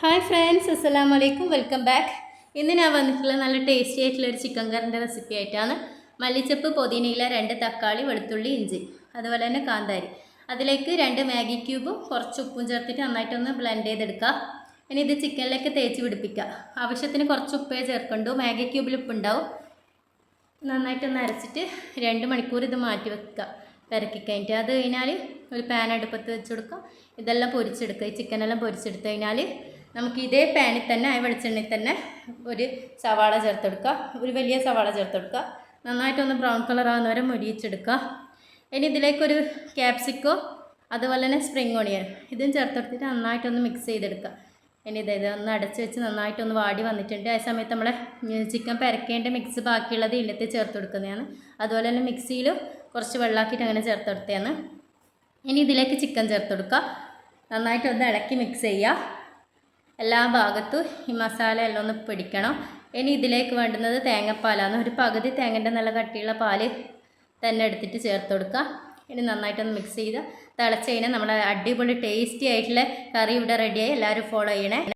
Hi friends അസ്സലാമു വലൈക്കും welcome back ഇന്ന് ഞാൻ വന്നിട്ടുള്ള നല്ല ടേസ്റ്റി ആയിട്ടുള്ള ഒരു ചിക്കൻ കറിന്റെ റെസിപ്പി ആയിട്ടാണ് മല്ലിച്ചപ്പ് പുതിനയില രണ്ട് തക്കാളി വെളുത്തുള്ളി ഇഞ്ചി അതുപോലെ തന്നെ കാന്താരി. അതിലേക്ക് രണ്ട് മാഗി ക്യൂബും കുറച്ച് ഉപ്പും ചേർത്തിട്ട് നന്നായിട്ടൊന്ന് ബ്ലെൻഡ് ചെയ്തെടുക്കുക ഇനി ഇത് ചിക്കനിലേക്ക് തേച്ച് പിടിപ്പിക്കുക. ആവശ്യത്തിന് കുറച്ച് ഉപ്പേ ചേർക്കണ്ടു. മാഗി ക്യൂബിൽ ഉപ്പുണ്ടാവും. നന്നായിട്ടൊന്ന് അരച്ചിട്ട് രണ്ട് മണിക്കൂർ ഇത് മാറ്റി വെക്കുക. ഇറക്കി കഴിഞ്ഞിട്ട് അത് കഴിഞ്ഞാൽ ഒരു പാൻ അടുപ്പത്ത് വെച്ച് കൊടുക്കുക. ഇതെല്ലാം പൊരിച്ചെടുക്കുക. ഈ ചിക്കനെല്ലാം പൊരിച്ചെടുത്ത് കഴിഞ്ഞാൽ നമുക്ക് ഇതേ പാനിൽ തന്നെ ആ വെളിച്ചെണ്ണയിൽ തന്നെ ഒരു സവാള ചേർത്തെടുക്കുക. ഒരു വലിയ സവാള ചേർത്തെടുക്കുക. നന്നായിട്ടൊന്ന് ബ്രൗൺ കളർ ആകുന്ന വരെ മുരിയിച്ചെടുക്കുക. ഇനി ഇതിലേക്കൊരു ക്യാപ്സിക്കോ അതുപോലെ തന്നെ സ്പ്രിങ് ഓണിയൻ ഇതും ചേർത്തെടുത്തിട്ട് നന്നായിട്ടൊന്ന് മിക്സ് ചെയ്തെടുക്കുക. ഇനി ഇത് ഒന്ന് അടച്ച് വെച്ച് നന്നായിട്ടൊന്ന് വാടി വന്നിട്ടുണ്ട്. ആ സമയത്ത് നമ്മളെ ചിക്കൻ പരക്കേണ്ട മിക്സ് ബാക്കിയുള്ളത് ഇല്ലത്തിൽ ചേർത്ത് കൊടുക്കുന്നതാണ് അതുപോലെ തന്നെ മിക്സിയിൽ കുറച്ച് വെള്ളമാക്കിയിട്ട് അങ്ങനെ ചേർത്ത് കൊടുത്തതാണ് ഇനി ഇതിലേക്ക് ചിക്കൻ ചേർത്ത് കൊടുക്കുക നന്നായിട്ടൊന്ന് ഇളക്കി മിക്സ് ചെയ്യുക. എല്ലാ ഭാഗത്തും ഈ മസാല എല്ലാം ഒന്ന് പിടിക്കണം. ഇനി ഇതിലേക്ക് വേണ്ടുന്നത് തേങ്ങാപ്പാലാണ്. ഒരു പകുതി തേങ്ങന്റെ നല്ല കട്ടിയുള്ള പാൽ തന്നെ എടുത്തിട്ട് ചേർത്ത് കൊടുക്കുക. ഇനി നന്നായിട്ടൊന്ന് മിക്സ് ചെയ്ത് തിളച്ച് കഴിഞ്ഞാൽ നമ്മുടെ അടിപൊളി ടേസ്റ്റി ആയിട്ടുള്ള കറി ഇവിടെ റെഡിയായി എല്ലാവരും ഫോളോ ചെയ്യണേ.